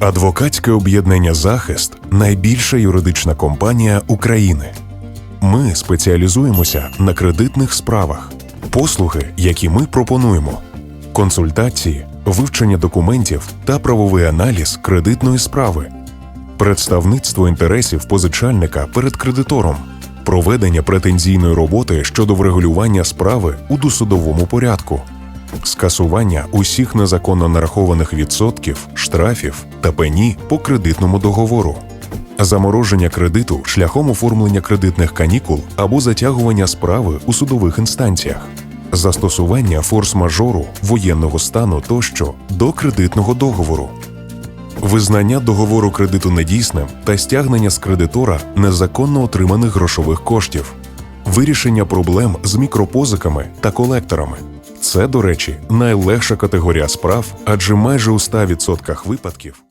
Адвокатське об'єднання Захист найбільша юридична компанія України. Ми спеціалізуємося на кредитних справах, послуги, які ми пропонуємо, консультації, вивчення документів та правовий аналіз кредитної справи, представництво інтересів позичальника перед кредитором, проведення претензійної роботи щодо врегулювання справи у досудовому порядку, скасування усіх незаконно нарахованих відсотків, штрафів та пені по кредитному договору, замороження кредиту шляхом оформлення кредитних канікул або затягування справи у судових інстанціях, застосування форс-мажору, воєнного стану тощо до кредитного договору. Визнання договору кредиту недійсним та стягнення з кредитора незаконно отриманих грошових коштів, вирішення проблем з мікропозиками та колекторами. Це, до речі, найлегша категорія справ, адже майже у 100% випадків